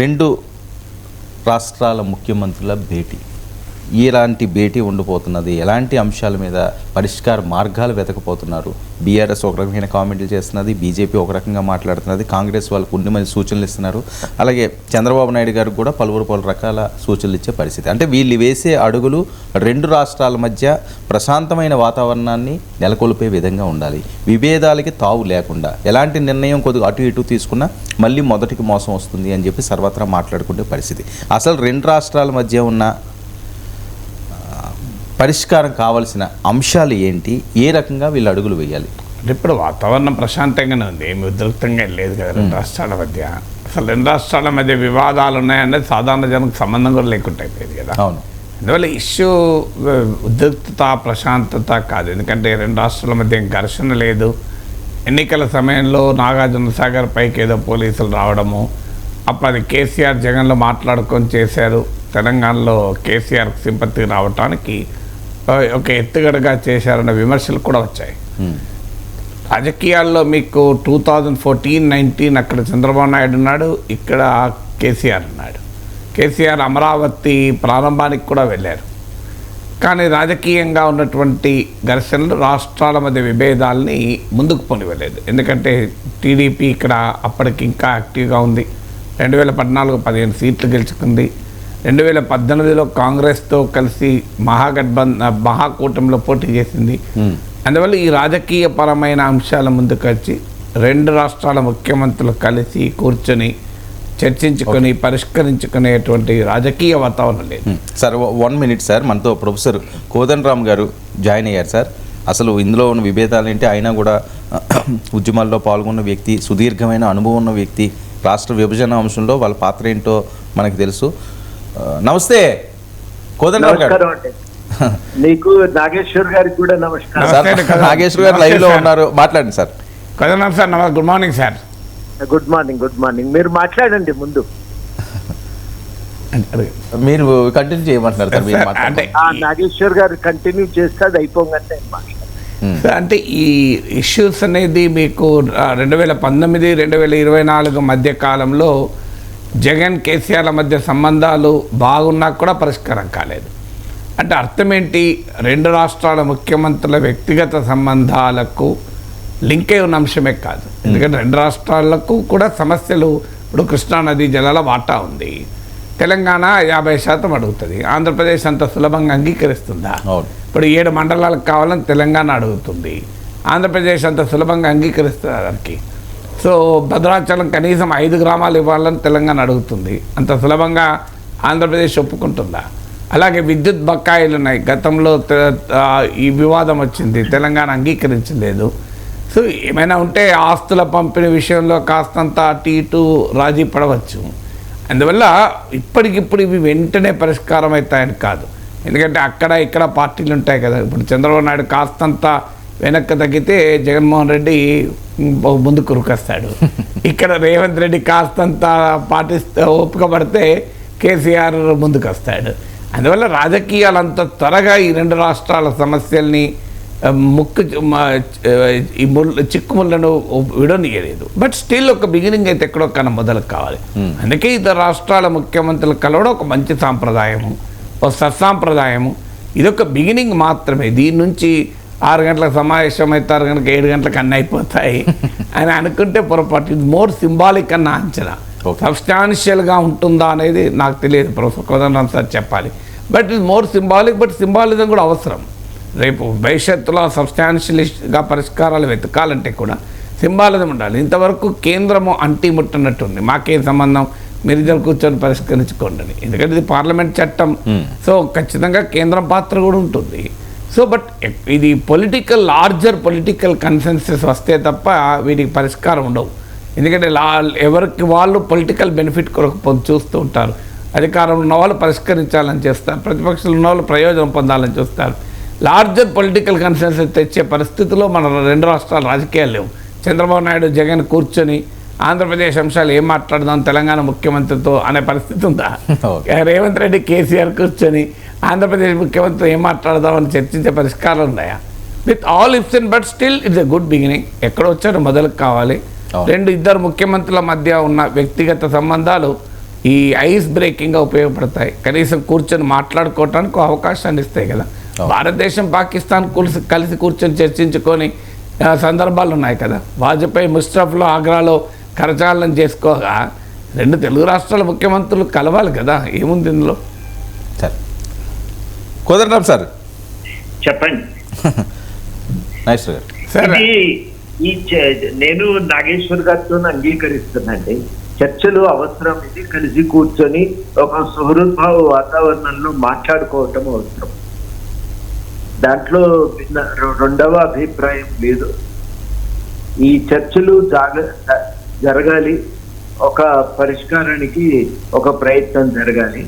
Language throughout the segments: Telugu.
రెండు రాష్ట్రాల ముఖ్యమంత్రుల భేటీ. ఇలాంటి భేటీ ఉండిపోతున్నది. ఎలాంటి అంశాల మీద పరిష్కార మార్గాలు వెతకపోతున్నారు? బీఆర్ఎస్ ఒక రకమైన కామెంట్లు చేస్తున్నది బీజేపీ ఒక రకంగా మాట్లాడుతున్నది కాంగ్రెస్ వాళ్ళు కొన్ని మంది సూచనలు ఇస్తున్నారు. అలాగే చంద్రబాబు నాయుడు గారికి కూడా పలువురు పలు రకాల సూచనలు ఇచ్చే పరిస్థితి. అంటే వీళ్ళు వేసే అడుగులు రెండు రాష్ట్రాల మధ్య ప్రశాంతమైన వాతావరణాన్ని నెలకొల్పే విధంగా ఉండాలి. విభేదాలకి తావు లేకుండా ఎలాంటి నిర్ణయం కొద్దిగా అటు ఇటు తీసుకున్నా మళ్ళీ మొదటికి మోసం వస్తుంది అని చెప్పి సర్వత్రా మాట్లాడుకునే పరిస్థితి. అసలు రెండు రాష్ట్రాల మధ్య ఉన్న పరిష్కారం కావాల్సిన అంశాలు ఏంటి? ఏ రకంగా వీళ్ళు అడుగులు వేయాలి? అంటే ఇప్పుడు వాతావరణం ప్రశాంతంగానే ఉంది. ఏమి ఉద్రిక్తంగా లేదు కదా. రెండు రాష్ట్రాల మధ్య. అసలు రెండు రాష్ట్రాల మధ్య వివాదాలు ఉన్నాయనేది సాధారణ జనకు సంబంధం కూడా లేకుండా అయిపోయింది కదా. అవును. అందువల్ల ఇష్యూ ఉద్రిక్తత ప్రశాంతత కాదు. ఎందుకంటే రెండు రాష్ట్రాల మధ్య ఘర్షణ లేదు. ఎన్నికల సమయంలో నాగార్జున సాగర్ పైకి ఏదో పోలీసులు రావడము. అప్పుడు అది కేసీఆర్ జగన్లో మాట్లాడుకొని చేశారు. తెలంగాణలో కేసీఆర్ సింపతి రావటానికి ఒక ఎత్తుగడగా చేశారన్న విమర్శలు కూడా వచ్చాయి. రాజకీయాల్లో మీకు టూ థౌజండ్ ఫోర్టీన్ నైన్టీన్ అక్కడ చంద్రబాబు నాయుడు ఉన్నాడు ఇక్కడ కేసీఆర్ ఉన్నాడు. కేసీఆర్ అమరావతి ప్రారంభానికి కూడా వెళ్ళారు. కానీ రాజకీయంగా ఉన్నటువంటి ఘర్షణలు రాష్ట్రాల మధ్య విభేదాల్ని ముందుకు పోనివ్వలేదు. ఎందుకంటే టీడీపీ ఇక్కడ అప్పటికి ఇంకా యాక్టివ్గా ఉంది. రెండు వేల పద్నాలుగు పదిహేను సీట్లు గెలుచుకుంది. రెండు వేల పద్దెనిమిదిలో కాంగ్రెస్తో కలిసి మహాగఠబంధ మహాకూటమిలో పోటీ చేసింది. అందువల్ల ఈ రాజకీయపరమైన అంశాల ముందుకు వచ్చి రెండు రాష్ట్రాల ముఖ్యమంత్రులు కలిసి కూర్చొని చర్చించుకొని పరిష్కరించుకునేటువంటి రాజకీయ వాతావరణం లేదు. Sir one minute sir. మనతో ప్రొఫెసర్ కోదండ రామ్ గారు జాయిన్ అయ్యారు సార్. అసలు ఇందులో ఉన్న విభేదాలు ఏంటి? అయినా కూడా ఉద్యమాల్లో పాల్గొన్న వ్యక్తి సుదీర్ఘమైన అనుభవం ఉన్న వ్యక్తి రాష్ట్ర విభజన అంశంలో వాళ్ళ పాత్ర ఏంటో మనకు తెలుసు. నమస్తే. కోదండ రామ్ గారు నీకు నాగేశ్వర్ గారికి కూడా నమస్కారం. నాగేశ్వర్ గారు లైవ్లో. ఉన్నారు. మాట్లాడండి సార్. కదనా సార్ నమస్తే good morning sir. Good morning good morning. మీరు మాట్లాడండి ముందు. మీరు కంటిన్యూ చేయమంటున్నారు సార్ మీరు. అంటే ఆ నాగేశ్వర్ గారు కంటిన్యూ చేస్తే అది అయిపోగానే అంటే ఈ ఇష్యూస్ అనేది మీకు రెండు వేల పంతొమ్మిది రెండు వేల ఇరవై నాలుగు మధ్య కాలంలో జగన్ కేసీఆర్ల మధ్య సంబంధాలు బాగున్నా కూడా పరిష్కారం కాలేదు. అంటే అర్థం ఏంటి రెండు రాష్ట్రాల ముఖ్యమంత్రుల వ్యక్తిగత సంబంధాలకు లింక్ అయి ఉన్న అంశమే కాదు. ఎందుకంటే రెండు రాష్ట్రాలకు కూడా సమస్యలు ఇప్పుడు కృష్ణానది జలాల వాటా ఉంది. తెలంగాణ యాభై శాతం అడుగుతుంది. ఆంధ్రప్రదేశ్ అంత సులభంగా అంగీకరిస్తుందా? ఇప్పుడు ఏడు మండలాలకు కావాలని తెలంగాణ అడుగుతుంది. ఆంధ్రప్రదేశ్ అంత సులభంగా అంగీకరిస్తుంది దానికి? సో భద్రాచలం కనీసం ఐదు గ్రామాలు ఇవ్వాలని తెలంగాణ అడుగుతుంది. అంత సులభంగా ఆంధ్రప్రదేశ్ ఒప్పుకుంటుందా? అలాగే విద్యుత్ బకాయిలు ఉన్నాయి. గతంలో తె- ఈ వివాదం వచ్చింది. తెలంగాణ అంగీకరించలేదు. సో ఏమైనా ఉంటే ఆస్తుల పంపిణీ విషయంలో కాస్తంత అటు ఇటు రాజీ పడవచ్చు. అందువల్ల ఇప్పటికిప్పుడు ఇవి వెంటనే పరిష్కారం అవుతాయని కాదు. ఎందుకంటే అక్కడ ఇక్కడ పార్టీలు ఉంటాయి కదా. ఇప్పుడు చంద్రబాబు నాయుడు కాస్తంత వెనక్కి తగ్గితే జగన్మోహన్ రెడ్డి బహు ముందుకు ఉరికొస్తాడు ఇక్కడ రేవంత్ రెడ్డి కాస్తంత పాటిస్తే ఓపిక పడితే కేసీఆర్ ముందుకు వస్తాడు అందువల్ల రాజకీయాలు అంత త్వరగా ఈ రెండు రాష్ట్రాల సమస్యల్ని ముక్కు ఈ ముళ్ళు చిక్కుముళ్ళను విడనీయలేదు. బట్ స్టిల్ ఒక బిగినింగ్ అయితే ఎక్కడో కన్నా మొదలు కావాలి. అందుకే ఇతర రాష్ట్రాల ముఖ్యమంత్రులు కలవడం ఒక మంచి సాంప్రదాయము ఒక సత్సాంప్రదాయము. ఇదొక బిగినింగ్ మాత్రమే. దీని నుంచి ఆరు గంటలకు సమావేశం అయితే ఆరు గంటలకు ఏడు గంటలకు అన్నీ అయిపోతాయి అని అనుకుంటే పొరపాటు. ఇది మోర్ సింబాలిక్ అన్న అంచనా. సబ్స్టాన్షియల్గా ఉంటుందా అనేది నాకు తెలియదు. ప్రొఫెసర్ కోదండరామ్ సార్ చెప్పాలి. బట్ ఇది మోర్ సింబాలిక్ బట్ సింబాలిజం కూడా అవసరం. రేపు భవిష్యత్తులో సబ్స్టాన్షియలిస్ట్గా పరిష్కారాలు వెతకాలంటే కూడా సింబాలిజం ఉండాలి. ఇంతవరకు కేంద్రము అంటి ముట్టనట్టుంది మాకేం సంబంధం? మీరు ఇద్దరు కూర్చొని పరిష్కరించుకోండి. ఎందుకంటే ఇది పార్లమెంట్ చట్టం. సో ఖచ్చితంగా కేంద్రం పాత్ర కూడా ఉంటుంది. సో బట్ ఇది పొలిటికల్ లార్జర్ పొలిటికల్ కన్సెన్సెస్ వస్తే తప్ప వీటికి పరిష్కారం ఉండవు. ఎందుకంటే లా ఎవరికి వాళ్ళు పొలిటికల్ బెనిఫిట్ కొరకు చూస్తూ ఉంటారు. అధికారంలో ఉన్న వాళ్ళు పరిష్కరించాలని చేస్తారు. ప్రతిపక్షంలో ఉన్న వాళ్ళు ప్రయోజనం పొందాలని చూస్తారు. లార్జర్ పొలిటికల్ కన్సెన్సెస్ తెచ్చే పరిస్థితిలో మన రెండు రాష్ట్రాల రాజకీయాలు లేవు. చంద్రబాబు నాయుడు జగన్ కూర్చొని ఆంధ్రప్రదేశ్ అంశాలు ఏం మాట్లాడదాం తెలంగాణ ముఖ్యమంత్రితో అనే పరిస్థితి ఉందా. రేవంత్ రెడ్డి కేసీఆర్ కూర్చొని ఆంధ్రప్రదేశ్ ముఖ్యమంత్రి ఏం మాట్లాడదామని చర్చించే పరిష్కారాలు ఉన్నాయా? With all ifs and but still it's a good beginning ఎక్కడ వచ్చారో మొదలు కావాలి. రెండు ఇద్దరు ముఖ్యమంత్రుల మధ్య ఉన్న వ్యక్తిగత సంబంధాలు ఈ ఐస్ బ్రేకింగ్గా ఉపయోగపడతాయి. కనీసం కూర్చొని మాట్లాడుకోవటానికి అవకాశాన్ని ఇస్తాయి కదా. భారతదేశం పాకిస్తాన్ కలిసి కలిసి కూర్చొని చర్చించుకొని సందర్భాలు ఉన్నాయి కదా. వాజ్పేయి ముస్టఫ్లో ఆగ్రాలో కరచాలనం చేసుకోగా రెండు తెలుగు రాష్ట్రాల ముఖ్యమంత్రులు కలవాలి కదా ఏముంది ఇందులో? సరే. కుదరడం సార్. చెప్పండి. సరే. ఈ చ- నేను నాగేశ్వర్ గారితో అంగీకరిస్తున్నానండి. చర్చలు అవసరం ఇది కలిసి కూర్చొని ఒక సుహృద్భావ వాతావరణంలో మాట్లాడుకోవటం అవసరం. దాంట్లో రెండవ అభిప్రాయం లేదు. ఈ చర్చలు జాగ జ- జరగాలి. ఒక పరిష్కారానికి ఒక ప్రయత్నం జరగాలి.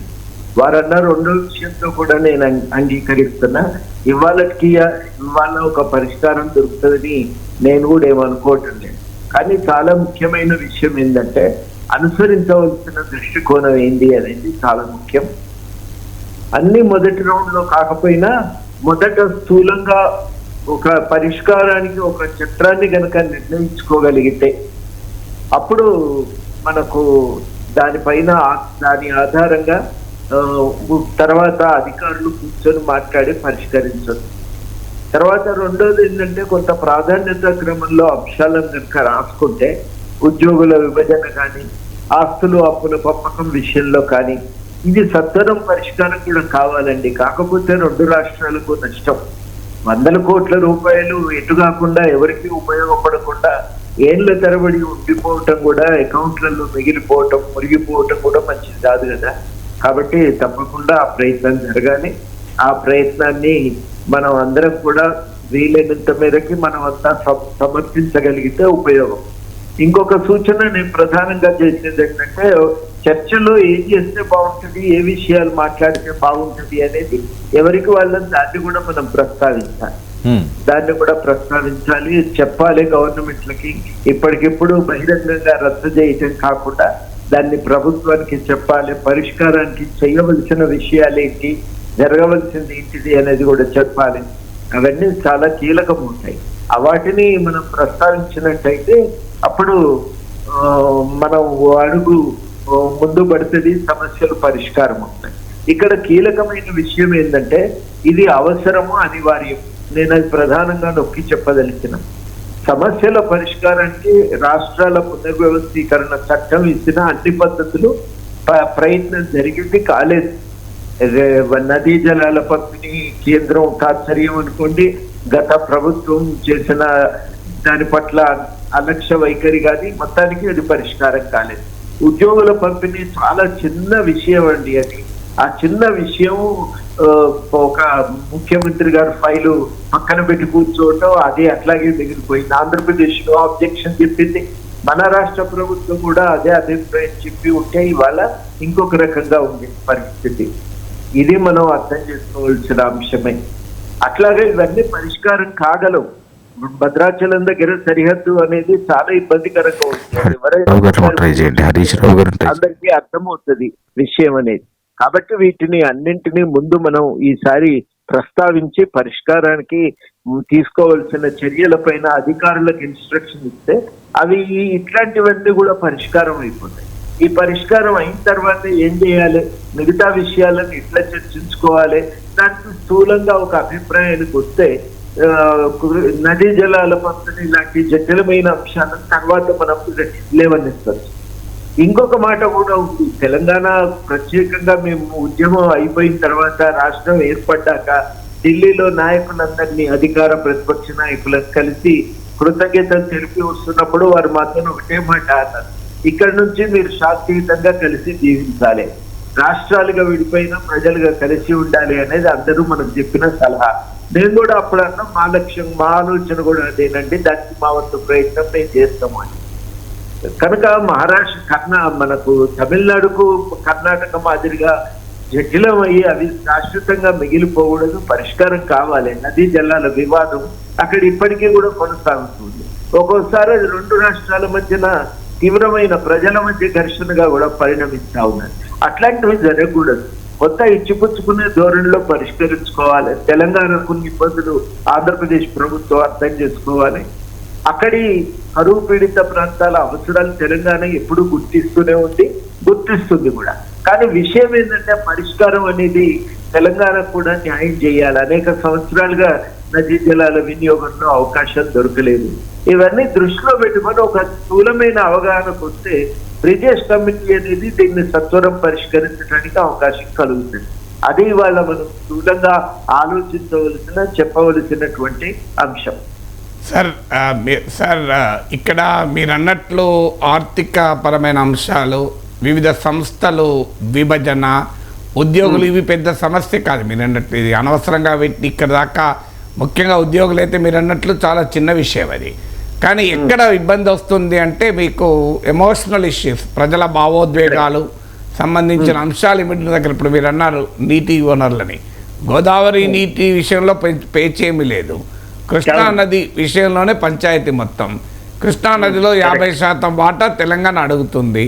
వారన్న రెండో విషయంతో కూడా నేను అంగీకరిస్తున్నా. ఇవాళకి ఇవాళ ఒక పరిష్కారం దొరుకుతుందని నేను కూడా ఏమనుకోవటం లేదు. కానీ చాలా ముఖ్యమైన విషయం ఏంటంటే అనుసరించవలసిన దృష్టికోణం ఏంటి అనేది చాలా ముఖ్యం. అన్ని మొదటి రౌండ్లో కాకపోయినా మొదట స్థూలంగా ఒక పరిష్కారానికి ఒక చట్రాన్ని కనుక నిర్ణయించుకోగలిగితే అప్పుడు మనకు దానిపైన దాని ఆధారంగా తర్వాత అధికారులు కూర్చొని మాట్లాడి పరిష్కరించవచ్చు తర్వాత రెండోది ఏంటంటే కొంత ప్రాధాన్యత క్రమంలో అంశాలను కనుక రాసుకుంటే ఉద్యోగుల విభజన కానీ ఆస్తులు అప్పుల పంపకం విషయంలో కానీ ఇది సత్వరం పరిష్కారం కూడా కావాలండి. కాకపోతే రెండు రాష్ట్రాలకు నష్టం. వందల కోట్ల రూపాయలు ఎటు కాకుండా ఎవరికి ఉపయోగపడకుండా ఏళ్ళ తరబడి ఉండిపోవటం కూడా అకౌంట్లలో మిగిలిపోవటం మురిగిపోవటం కూడా మంచిది కాదు కదా. కాబట్టి తప్పకుండా ఆ ప్రయత్నం జరగాలి. ఆ ప్రయత్నాన్ని మనం అందరం కూడా వీలైనంత మేరకి మనం అంతా సమర్పించగలిగితే ఉపయోగం. ఇంకొక సూచన నేను ప్రధానంగా చేసేది ఏంటంటే చర్చలో ఏం చేస్తే బాగుంటుంది ఏ విషయాలు మాట్లాడితే బాగుంటుంది అనేది ఎవరికి వాళ్ళని దాన్ని కూడా మనం ప్రస్తావించాలి. Hmm. దాన్ని కూడా ప్రస్తావించాలి చెప్పాలి గవర్నమెంట్లకి. ఇప్పటికిప్పుడు బహిరంగంగా రద్దు చేయటం కాకుండా దాన్ని ప్రభుత్వానికి చెప్పాలి పరిష్కారానికి చేయవలసిన విషయాలు ఏంటి జరగవలసింది ఏంటిది అనేది కూడా చెప్పాలి. అవన్నీ చాలా కీలకం ఉంటాయి. వాటిని మనం ప్రస్తావించినట్టయితే అప్పుడు ఆ, మనం అడుగు ముందు పడుతుంది సమస్యలు పరిష్కారం అవుతాయి. ఇక్కడ కీలకమైన విషయం ఏంటంటే ఇది అవసరము అనివార్యం నేను అది ప్రధానంగా నొక్కి చెప్పదలిచిన. సమస్యల పరిష్కారానికి రాష్ట్రాల పునర్వ్యవస్థీకరణ చట్టం ఇచ్చిన అన్ని పద్ధతులు ప్రయత్నం జరిగింది కాలేదు. నదీ జలాల పంపిణీ కేంద్రం తాత్సర్యం అనుకోండి గత ప్రభుత్వం చేసిన దాని పట్ల అలక్ష్య వైఖరి కానీ మొత్తానికి అది పరిష్కారం కాలేదు. ఉద్యోగుల పంపిణీ చాలా చిన్న విషయం అండి అది. ఆ చిన్న విషయం ఒక ముఖ్యమంత్రి గారు ఫైలు పక్కన పెట్టి కూర్చోవటం అది అట్లాగే మిగిలిపోయింది. ఆంధ్రప్రదేశ్లో అబ్జెక్షన్ చెప్పింది. మన రాష్ట్ర ప్రభుత్వం కూడా అదే అభిప్రాయం చెప్పి ఉంటే ఇవాళ ఇంకొక రకంగా ఉంది పరిస్థితి. ఇది మనం అర్థం చేసుకోవాల్సిన అంశమే. అట్లాగే ఇవన్నీ పరిష్కారం కాగలవు. భద్రాచలం దగ్గర సరిహద్దు అనేది చాలా ఇబ్బందికరంగా ఉంటుంది అందరికీ అర్థమవుతుంది విషయం అనేది. కాబట్టి వీటిని అన్నింటినీ ముందు మనం ఈసారి ప్రస్తావించి పరిష్కారానికి తీసుకోవాల్సిన చర్యలపైన అధికారులకు ఇన్స్ట్రక్షన్ ఇస్తే అవి ఇట్లాంటివన్నీ కూడా పరిష్కారం అయిపోతాయి. ఈ పరిష్కారం అయిన తర్వాత ఏం చేయాలి? మిగతా విషయాలను ఎట్లా చర్చించుకోవాలి? దానికి స్థూలంగా ఒక అభిప్రాయానికి వస్తే నదీ జలాల పంపిణీ లాంటి జటిలమైన అంశాలను తర్వాత మనం లేవనిస్తారు ఇంకొక మాట కూడా ఉంది. తెలంగాణ ప్రత్యేకంగా మేము ఉద్యమం అయిపోయిన తర్వాత రాష్ట్రం ఏర్పడ్డాక ఢిల్లీలో నాయకులందరినీ అధికార ప్రతిపక్ష నాయకులను కలిసి కృతజ్ఞతలు తెలిపి వస్తున్నప్పుడు వారు మాత్రం ఒకటే మాట అన్నారు. ఇక్కడ నుంచి మీరు శాంతియుతంగా కలిసి జీవించాలి. రాష్ట్రాలుగా విడిపోయిన ప్రజలుగా కలిసి ఉండాలి అనేది అందరూ మనకు చెప్పిన సలహా. నేను కూడా అప్పుడు అన్నా మా లక్ష్యం మా ఆలోచన కూడా అదేనండి. దానికి మా వంతు ప్రయత్నం మేము చేస్తామని కనుక మహారాష్ట్ర కర్ణా మనకు తమిళనాడుకు కర్ణాటక మాదిరిగా జటిలం అయ్యి అవి శాశ్వతంగా మిగిలిపోకూడదు పరిష్కారం కావాలి. నదీ జలాల వివాదం అక్కడ ఇప్పటికీ కూడా కొనసాగుతుంది. ఒక్కోసారి అది రెండు రాష్ట్రాల మధ్యన తీవ్రమైన ప్రజల మధ్య ఘర్షణగా కూడా పరిణమిస్తా ఉన్నది. అట్లాంటివి జరగకూడదు. కొత్త ఇచ్చిపుచ్చుకునే ధోరణిలో పరిష్కరించుకోవాలి. తెలంగాణ కొన్ని ఇబ్బందులు ఆంధ్రప్రదేశ్ ప్రభుత్వం అర్థం చేసుకోవాలి. అక్కడి కరువు పీడిత ప్రాంతాల అవసరాలు తెలంగాణ ఎప్పుడు గుర్తిస్తూనే ఉంది గుర్తిస్తుంది కూడా. కానీ విషయం ఏంటంటే పరిష్కారం అనేది తెలంగాణ కూడా న్యాయం చేయాలి. అనేక సంవత్సరాలుగా నదీ జలాల వినియోగంలో అవకాశం దొరకలేదు. ఇవన్నీ దృష్టిలో పెట్టుకొని ఒక స్థూలమైన అవగాహనకు వస్తే బ్రిటిష్ కమిటీ అనేది దీన్ని సత్వరం పరిష్కరించడానికి అవకాశం కలుగుతుంది. అది ఇవాళ మనం స్థూలంగా ఆలోచించవలసిన చెప్పవలసినటువంటి అంశం. సార్ సార్ ఇక్కడ మీరు అన్నట్లు ఆర్థిక పరమైన అంశాలు వివిధ సంస్థలు విభజన ఉద్యోగులు ఇవి పెద్ద సమస్య కాదు. మీరు అన్నట్లు ఇది అనవసరంగా వీటిని ఇక్కడ దాకా ముఖ్యంగా ఉద్యోగులు అయితే మీరు అన్నట్లు చాలా చిన్న విషయం అది. కానీ ఎక్కడ ఇబ్బంది వస్తుంది అంటే మీకు ఎమోషనల్ ఇష్యూస్ ప్రజల భావోద్వేగాలు సంబంధించిన అంశాలు ఇమిడిన దగ్గర. ఇప్పుడు మీరు అన్నారు నీటి వనరులని. గోదావరి నీటి విషయంలో పే- పేచేమీ లేదు. కృష్ణా నది విషయంలోనే పంచాయతీ మొత్తం. కృష్ణా నదిలో యాభై శాతం వాటా తెలంగాణ అడుగుతుంది.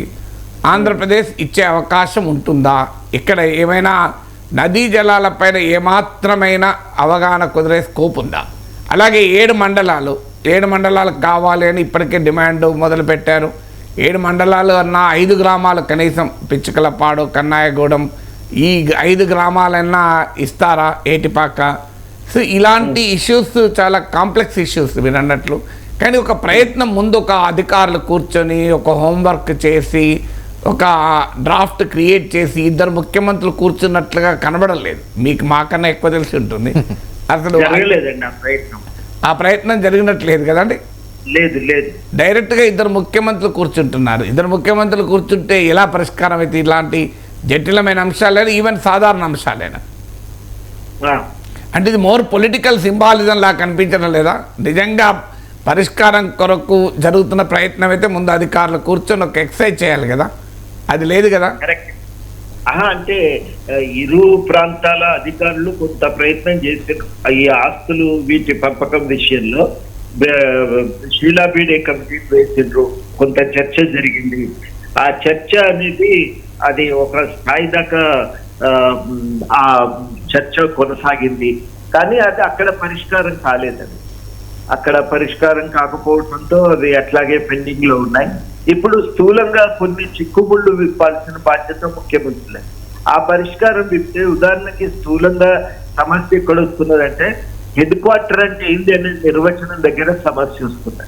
ఆంధ్రప్రదేశ్ ఇచ్చే అవకాశం ఉంటుందా? ఇక్కడ ఏమైనా నదీ జలాలపైన ఏమాత్రమైన అవగాహన కుదిరే స్కోప్ ఉందా? అలాగే ఏడు మండలాలు ఏడు మండలాలకు కావాలి అని ఇప్పటికే డిమాండ్ మొదలుపెట్టారు ఏడు మండలాలు అన్న ఐదు గ్రామాలు కనీసం పిచ్చుకలపాడు కన్నాయగూడెం ఈ ఐదు గ్రామాలన్నా ఇస్తారా? ఏటిపాక? సో ఇలాంటి ఇష్యూస్ చాలా కాంప్లెక్స్ ఇష్యూస్ మీరు అన్నట్లు. కానీ ఒక ప్రయత్నం ముందు ఒక అధికారులు కూర్చొని ఒక హోంవర్క్ చేసి ఒక డ్రాఫ్ట్ క్రియేట్ చేసి ఇద్దరు ముఖ్యమంత్రులు కూర్చున్నట్లుగా కనబడలేదు. మీకు మాకన్నా ఎక్కువ తెలిసి ఉంటుంది. అసలు ఆ ప్రయత్నం. జరిగినట్లేదు కదండి లేదు లేదు. డైరెక్ట్గా ఇద్దరు ముఖ్యమంత్రులు కూర్చుంటున్నారు. ఇద్దరు ముఖ్యమంత్రులు కూర్చుంటే ఎలా పరిష్కారం అయితే ఇలాంటి జటిలమైన అంశాలైనా ఈవెన్ సాధారణ అంశాలైనా? అంటే ఇది మోర్ పొలిటికల్ సింబాలిజం లా కనిపించడం లేదా? నిజంగా పరిష్కారం కొరకు జరుగుతున్న ప్రయత్నం అయితే ముందు అధికారులు కూర్చొని ఒక ఎక్సైజ్ చేయాలి కదా? అది లేదు కదా? కరెక్ట్. అంటే ఇరు ప్రాంతాల అధికారులు కొంత ప్రయత్నం చేశారు ఈ ఆస్తులు వీటి పంపకం విషయంలో బ- షీలాబీడే కమిటీ వేసిండ్రు. కొంత చర్చ జరిగింది. ఆ చర్చ అనేది అది ఒక స్థాయి దాకా ఆ చర్చ కొనసాగింది. కానీ అది అక్కడ పరిష్కారం కాలేదండి. అక్కడ పరిష్కారం కాకపోవడంతో అది అట్లాగే పెండింగ్లో ఉన్నాయి. ఇప్పుడు స్థూలంగా కొన్ని చిక్కుముళ్ళు విప్పాల్సిన బాధ్యత ముఖ్యమంత్రులే. ఆ పరిష్కారం విప్తే ఉదాహరణకి స్థూలంగా సమస్య ఎక్కడ వస్తున్నదంటే హెడ్ క్వార్టర్ అంటే ఏంది అనే నిర్వచనం దగ్గర సమస్య వస్తుంది.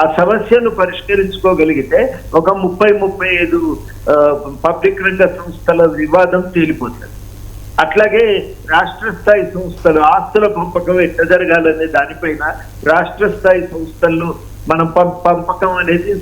ఆ సమస్యను పరిష్కరించుకోగలిగితే ఒక ముప్పై ముప్పై ఐదు పబ్లిక్ రంగ సంస్థల వివాదం తేలిపోతుంది. అట్లాగే రాష్ట్ర స్థాయి సంస్థలు ఆస్తుల పంపకం ఎట్లా జరగాలనే దానిపైన రాష్ట్ర స్థాయి సంస్థల్లో మనం పం- పంపకం అనేది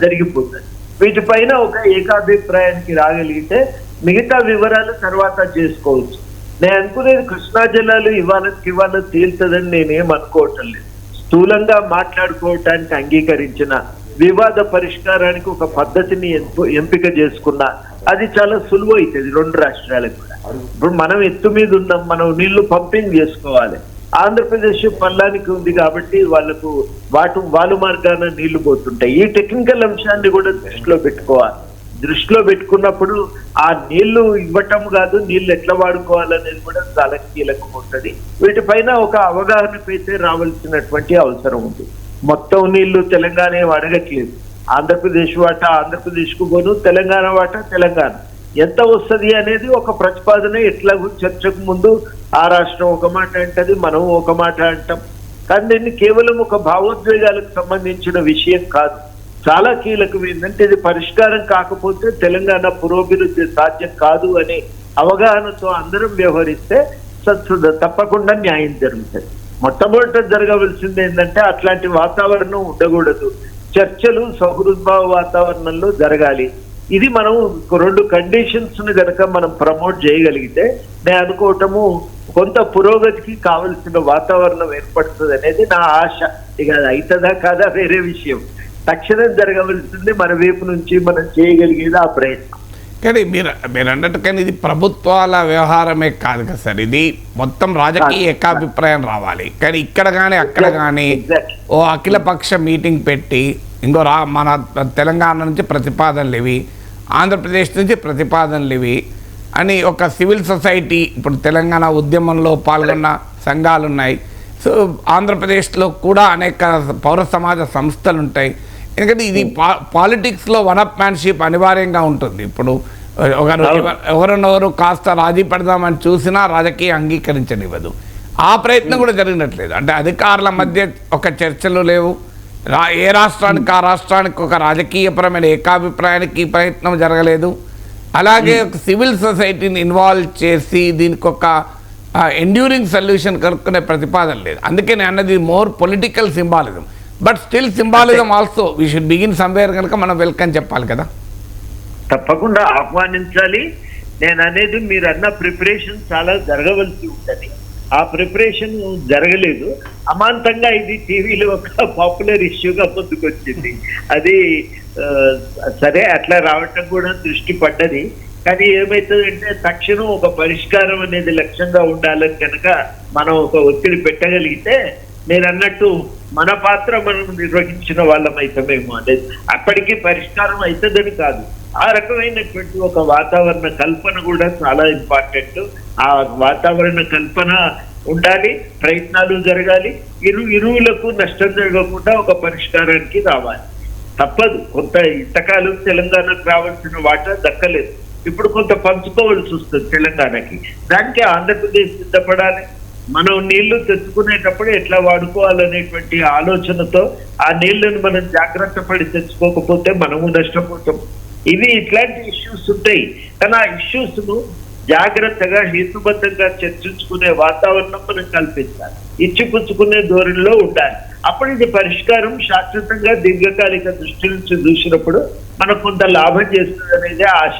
జరిగిపోతుంది. వీటిపైన ఒక ఏకాభిప్రాయానికి రాగలిగితే మిగతా వివరాలు తర్వాత చేసుకోవచ్చు. నేను అనుకునేది కృష్ణా జిల్లాలో ఇవాళకి ఇవాళ తేలుతుందని నేనేం అనుకోవటం లేదు. స్థూలంగా మాట్లాడుకోవటానికి అంగీకరించిన వివాద పరిష్కారానికి ఒక పద్ధతిని ఎంపిక చేసుకున్నా అది చాలా సులువు అవుతుంది రెండు రాష్ట్రాలకు. ఇప్పుడు మనం ఎత్తు మీద ఉన్నాం మనం నీళ్ళు పంపింగ్ చేసుకోవాలి. ఆంధ్రప్రదేశ్ పల్లానికి ఉంది కాబట్టి వాళ్ళకు వాటు వాలు మార్గాన నీళ్ళు పోతుంటాయి. ఈ టెక్నికల్ అంశాన్ని కూడా దృష్టిలో పెట్టుకోవాలి. దృష్టిలో పెట్టుకున్నప్పుడు ఆ నీళ్ళు ఇవ్వటం కాదు నీళ్ళు ఎట్లా వాడుకోవాలనేది కూడా చాలా కీలకం ఉంటుంది. వీటిపైన ఒక అవగాహనకైతే రావాల్సినటువంటి అవసరం ఉంది. మొత్తం నీళ్ళు తెలంగాణ వాడగట్లేదు. ఆంధ్రప్రదేశ్ వాటా ఆంధ్రప్రదేశ్కు పోను తెలంగాణ వాటా తెలంగాణ. ఎంత వస్తుంది అనేది ఒక ప్రతిపాదన. ఎట్లాగూ చర్చకు ముందు ఆ రాష్ట్రం ఒక మాట అంటది మనం ఒక మాట అంటాం. కానీ దీన్ని కేవలం ఒక భావోద్వేగాలకు సంబంధించిన విషయం కాదు. చాలా కీలకం ఏంటంటే ఇది పరిష్కారం కాకపోతే తెలంగాణ పురోభివృద్ధి సాధ్యం కాదు అనే అవగాహనతో అందరం వ్యవహరిస్తే సత్సుద తప్పకుండా న్యాయం జరుగుతుంది. మొట్టమొదట జరగవలసింది ఏంటంటే అట్లాంటి వాతావరణం ఉండకూడదు. చర్చలు సహృద్భావ వాతావరణంలో జరగాలి. ఇది మనం రెండు కండిషన్స్ను గనక మనం ప్రమోట్ చేయగలిగితే నేను అనుకోవటము కొంత పురోగతికి కావలసిన వాతావరణం ఏర్పడుతుంది అనేది నా ఆశ. ఇక అది అవుతుందా కాదా వేరే విషయం. తక్షణం జరగవలసింది మన వైపు నుంచి మనం చేయగలిగేది ఆ ప్రయత్నం. కానీ మీరు మీరు అన్నట్టు కానీ ఇది ప్రభుత్వాల వ్యవహారమే కాదు కదా సార్. ఇది మొత్తం రాజకీయ ఏకాభిప్రాయం రావాలి. కానీ ఇక్కడ కానీ అక్కడ కానీ. ఓ అఖిలపక్ష మీటింగ్ పెట్టి ఇంకో రా మన తెలంగాణ నుంచి ప్రతిపాదనలు ఇవి ఆంధ్రప్రదేశ్ నుంచి ప్రతిపాదనలు ఇవి అని ఒక సివిల్ సొసైటీ ఇప్పుడు తెలంగాణ ఉద్యమంలో పాల్గొన్న సంఘాలు ఉన్నాయి సో ఆంధ్రప్రదేశ్లో కూడా అనేక పౌర సమాజ సంస్థలు ఉంటాయి ఎందుకంటే ఇది పా పాలిటిక్స్లో వన్ అప్ మ్యాన్షిప్ అనివార్యంగా ఉంటుంది. ఇప్పుడు ఒకరు ఎవరినొకరు కాస్త రాజీ పడదామని చూసినా రాజకీయ అంగీకరించనివ్వదు. ఆ ప్రయత్నం కూడా జరిగినట్లేదు. అంటే అధికారుల మధ్య ఒక చర్చలు లేవు. ఏ రాష్ట్రానికి ఆ రాష్ట్రానికి ఒక రాజకీయపరమైన ఏకాభిప్రాయానికి ప్రయత్నం జరగలేదు. అలాగే ఒక సివిల్ సొసైటీని ఇన్వాల్వ్ చేసి దీనికి ఒక ఎండ్యూరింగ్ సొల్యూషన్ కనుక్కునే ప్రతిపాదన లేదు. అందుకే నేను అన్నది more political symbolism but still symbolism also we should begin somewhere కనుక మనం వెల్కమ్ చెప్పాలి కదా. తప్పకుండా ఆహ్వానించాలి. నేను అనేది మీరు అన్న ప్రిపరేషన్ చాలా జరగవలసి ఉంటది. ఆ ప్రిపరేషన్ జరగలేదు. అమాంతంగా ఇది టీవీలో ఒక పాపులర్ ఇష్యూగా ముందుకొచ్చింది. అది సరే అట్లా రావటం కూడా దృష్టి పడ్డది. కానీ ఏమైతుందంటే తక్షణం ఒక పరిష్కారం అనేది లక్ష్యంగా ఉండాలని కనుక మనం ఒక ఒత్తిడి పెట్టగలిగితే నేను అన్నట్టు మన పాత్ర మనం నిర్వహించిన వాళ్ళం అవుతామేమో అనేది అప్పటికీ పరిష్కారం అవుతుందని కాదు. ఆ రకమైనటువంటి ఒక వాతావరణ కల్పన కూడా చాలా ఇంపార్టెంట్ ఆ వాతావరణ కల్పన ఉండాలి ప్రయత్నాలు జరగాలి. ఇరు ఇరువులకు నష్టం జరగకుండా ఒక పరిష్కారానికి రావాలి. తప్పదు. కొంత ఇంతకాలం తెలంగాణకు రావాల్సిన వాటా దక్కలేదు. ఇప్పుడు కొంత పంచుకోవాల్సి వస్తుంది తెలంగాణకి. దానికి ఆంధ్రప్రదేశ్ సిద్ధపడాలి. మనం నీళ్ళు తెచ్చుకునేటప్పుడు ఎట్లా వాడుకోవాలనేటువంటి ఆలోచనతో ఆ నీళ్ళను మనం జాగ్రత్త పడి తెచ్చుకోకపోతే మనము నష్టపోతాం. ఇవి ఇట్లాంటి ఇష్యూస్ ఉంటాయి. కానీ ఆ ఇష్యూస్ను జాగ్రత్తగా హేతుబద్ధంగా చర్చించుకునే వాతావరణం మనం కల్పించాలి. ఇచ్చిపుచ్చుకునే ధోరణిలో ఉండాలి. అప్పుడు ఇది పరిష్కారం శాశ్వతంగా దీర్ఘకాలిక దృష్టి నుంచి చూసినప్పుడు మనకు కొంత లాభం చేస్తుంది అనేది ఆశ.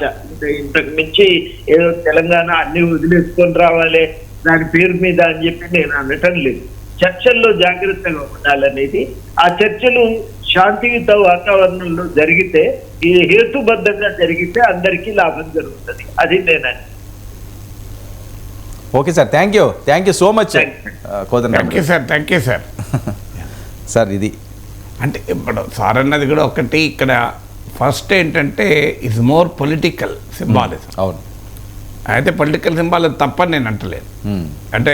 ఇంతకు మించి ఏదో తెలంగాణ అన్ని వదిలేసుకొని రావాలి దాని పేరు మీద అని చెప్పి నేను అనటం లేదు. చర్చల్లో జాగ్రత్తగా ఉండాలనేది ఆ చర్చలు శాంతియుత వాతావరణంలో జరిగితే ఈ హేతుబద్ధంగా జరిగితే అందరికీ లాభం జరుగుతుంది. అది నేనని. Okay sir thank you thank you so much thank you sir thank you sir sir ఇది. అంటే ఇప్పుడు సార్ అన్నది కూడా ఒకటి ఇక్కడ ఫస్ట్ ఏంటంటే ఇస్ మోర్ పొలిటికల్ సింబాలిజం అవును. అయితే పొలిటికల్ సింబాలిజం తప్పని నేను అంటలేదు Hmm. అంటే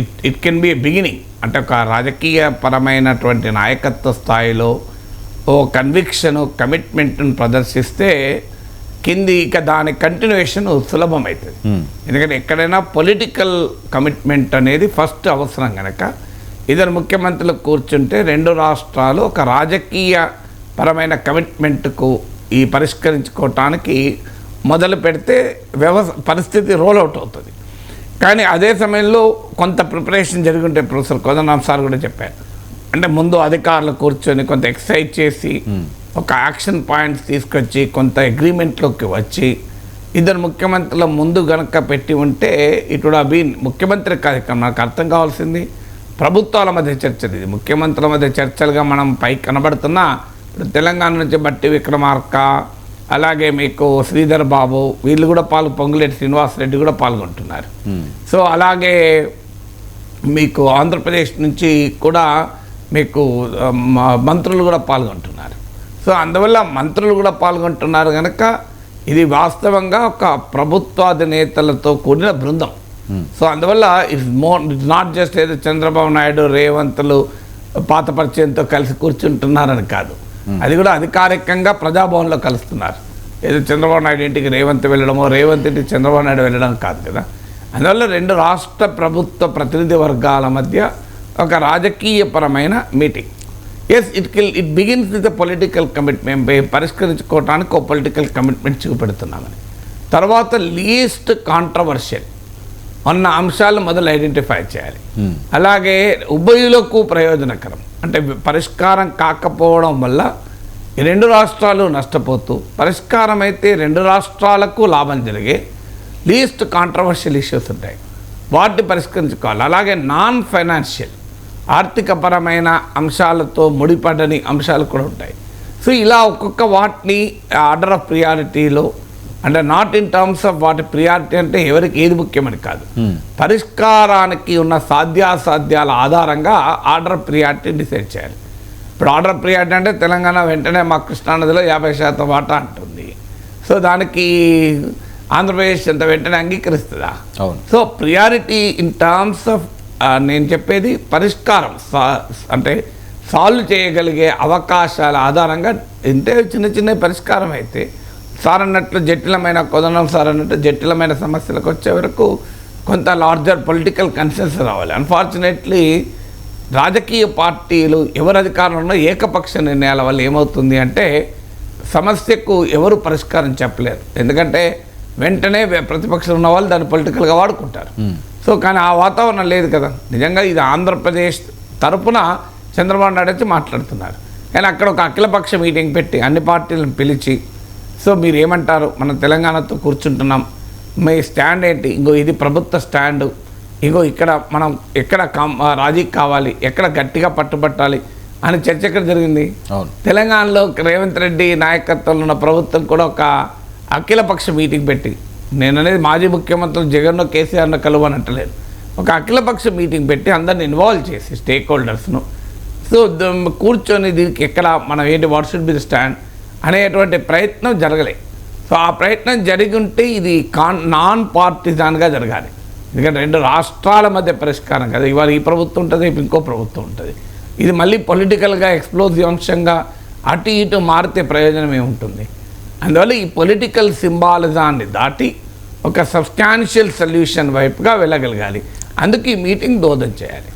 it it can be beginning అంటే ఒక రాజకీయ పరమైనటువంటి నాయకత్వ స్థాయిలో ఓ కన్విక్షన్ కమిట్మెంట్ను ప్రదర్శిస్తే కింది ఇక దాని కంటిన్యూషన్ సులభం అవుతుంది. ఎందుకంటే ఎక్కడైనా పొలిటికల్ కమిట్మెంట్ అనేది ఫస్ట్ అవసరం కనుక ఇద్దరు ముఖ్యమంత్రులు కూర్చుంటే రెండు రాష్ట్రాలు ఒక రాజకీయ పరమైన కమిట్మెంట్కు ఈ పరిష్కరించుకోవటానికి మొదలు పెడితే వ్యవస్థ పరిస్థితి రోల్ అవుట్ అవుతుంది. కానీ అదే సమయంలో కొంత ప్రిపరేషన్ జరిగి ఉంటే ప్రొఫెసర్ కోదండరామ్ సార్ కూడా చెప్పారు. అంటే ముందు అధికారులు కూర్చొని కొంత ఎక్సైజ్ చేసి ఒక యాక్షన్ పాయింట్స్ తీసుకొచ్చి కొంత అగ్రిమెంట్లోకి వచ్చి ఇద్దరు ముఖ్యమంత్రుల ముందు గనక పెట్టి ఉంటే ఇటు బీన్ ముఖ్యమంత్రి కార్యక్రమం. నాకు అర్థం కావాల్సింది ప్రభుత్వాల మధ్య చర్చలు ఇది. ముఖ్యమంత్రుల మధ్య చర్చలుగా మనం పై కనబడుతున్నా ఇప్పుడు తెలంగాణ నుంచి బట్టి విక్రమార్క అలాగే మీకు శ్రీధర్ బాబు వీళ్ళు కూడా పాల్గొ పొంగులేటి శ్రీనివాసరెడ్డి కూడా పాల్గొంటున్నారు. సో అలాగే మీకు ఆంధ్రప్రదేశ్ నుంచి కూడా మీకు మ- మంత్రులు కూడా పాల్గొంటున్నారు. సో అందువల్ల మంత్రులు కూడా పాల్గొంటున్నారు కనుక ఇది వాస్తవంగా ఒక ప్రభుత్వాధినేతలతో కూడిన బృందం. సో అందువల్ల it's more it's not just ఏదో చంద్రబాబు నాయుడు రేవంత్లు పాత పరిచయంతో కలిసి కూర్చుంటున్నారని కాదు. అది కూడా అధికారికంగా ప్రజాభవన్లో కలుస్తున్నారు. ఏదో చంద్రబాబు నాయుడు ఇంటికి రేవంత్ వెళ్ళడమో రేవంత్ ఇంటికి చంద్రబాబు నాయుడు వెళ్ళడం కాదు కదా. అందువల్ల రెండు రాష్ట్ర ప్రభుత్వ ప్రతినిధి వర్గాల మధ్య ఒక రాజకీయపరమైన meeting. Yes it will it begins with political commitment పరిష్కరించుకోవడానికి ఒక పొలిటికల్ కమిట్మెంట్ చూపెడుతున్నామని. తర్వాత లీస్ట్ కాంట్రవర్షియల్ ఉన్న అంశాలు మొదలు ఐడెంటిఫై చేయాలి. అలాగే ఉభయులకు ప్రయోజనకరం. అంటే పరిష్కారం కాకపోవడం వల్ల రెండు రాష్ట్రాలు నష్టపోతూ పరిష్కారం అయితే రెండు రాష్ట్రాలకు లాభం జరిగే లీస్ట్ కాంట్రవర్షియల్ ఇష్యూస్ ఉంటాయి. వాటిని పరిష్కరించుకోవాలి. అలాగే నాన్ ఫైనాన్షియల్ ఆర్థికపరమైన అంశాలతో ముడిపడని అంశాలు కూడా ఉంటాయి. సో ఇలా ఒక్కొక్క వాటిని ఆర్డర్ ఆఫ్ ప్రియారిటీలో అంటే నాట్ ఇన్ టర్మ్స్ ఆఫ్ వాటి ప్రియారిటీ అంటే ఎవరికి ఏది ముఖ్యమని కాదు. పరిష్కారానికి ఉన్న సాధ్యాసాధ్యాల ఆధారంగా ఆర్డర్ ప్రియారిటీ డిసైడ్ చేయాలి. ఇప్పుడు ఆర్డర్ ప్రియారిటీ అంటే తెలంగాణ వెంటనే మా కృష్ణానదిలో యాభై శాతం వాటా అంటుంది. సో దానికి ఆంధ్రప్రదేశ్ అంత వెంటనే అంగీకరిస్తుందా? అవును. So priority in terms of నేను చెప్పేది పరిష్కారం అంటే సాల్వ్ చేయగలిగే అవకాశాల ఆధారంగా ఇంతే చిన్న చిన్న పరిష్కారం అయితే సార్ అన్నట్లు జటిలమైన కొదనం సార్ అన్నట్టు జటిలమైన సమస్యలకు వచ్చే వరకు కొంత లార్జర్ పొలిటికల్ కన్సెన్స్ రావాలి. అన్ఫార్చునేట్లీ రాజకీయ పార్టీలు ఎవరు అధికారంలో ఉన్నా ఏకపక్ష నిర్ణయాల వల్ల ఏమవుతుంది అంటే సమస్యకు ఎవరు పరిష్కారం చెప్పలేరు. ఎందుకంటే వెంటనే ప్రతిపక్షం ఉన్న వాళ్ళు దాన్ని పొలిటికల్గా వాడుకుంటారు. సో కానీ ఆ వాతావరణం లేదు కదా. నిజంగా ఇది ఆంధ్రప్రదేశ్ తరపున చంద్రబాబు నాయుడు వచ్చి మాట్లాడుతున్నారు. కానీ అక్కడ ఒక అఖిలపక్ష మీటింగ్ పెట్టి అన్ని పార్టీలను పిలిచి సో మీరు ఏమంటారు మనం తెలంగాణతో కూర్చుంటున్నాం. మీ స్టాండ్ ఏంటి? ఇంకో ఇది ప్రభుత్వ స్టాండు. ఇంకో ఇక్కడ మనం ఎక్కడ కం రాజీ కావాలి ఎక్కడ గట్టిగా పట్టుబట్టాలి అని చర్చ ఎక్కడ జరిగింది? తెలంగాణలో రేవంత్ రెడ్డి నాయకత్వంలో ఉన్న ప్రభుత్వం కూడా ఒక అఖిలపక్ష మీటింగ్ పెట్టి నేను అనేది మాజీ ముఖ్యమంత్రులు జగన్ను కేసీఆర్ను కలవనట్టలేదు. ఒక అఖిలపక్ష మీటింగ్ పెట్టి అందరిని ఇన్వాల్వ్ చేసి స్టేక్ హోల్డర్స్ను. సో ద- కూర్చొని దీనికి ఎక్కడ మనం ఏంటి వాట్ షుడ్ బి స్టాండ్? అనేటువంటి ప్రయత్నం జరగలే. సో ఆ ప్రయత్నం జరిగి ఉంటే ఇది కాన్ నాన్ పార్టిజాన్గా జరగాలి. ఎందుకంటే రెండు రాష్ట్రాల మధ్య పరిష్కారం కదా. ఇవాళ ఈ ప్రభుత్వం ఉంటుంది రేపు ఇంకో ప్రభుత్వం ఉంటుంది. ఇది మళ్ళీ పొలిటికల్గా ఎక్స్ప్లోజివ్ అంశంగా అటు ఇటు మారితే ప్రయోజనం ఏముంటుంది? అందువల్ల ఈ పొలిటికల్ సింబాలిజాన్ని దాటి ఒక సబ్స్టాన్షియల్ సొల్యూషన్ వైపుగా వెళ్ళగలగాలి. అందుకు ఈ మీటింగ్ దోదం చేయాలి.